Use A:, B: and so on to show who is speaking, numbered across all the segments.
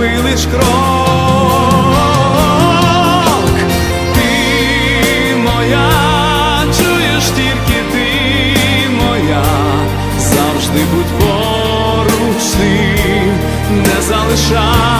A: зроби лиш крок. Ти моя, чуєш тільки ти моя, завжди будь поруч ти, не залишай,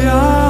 A: yeah.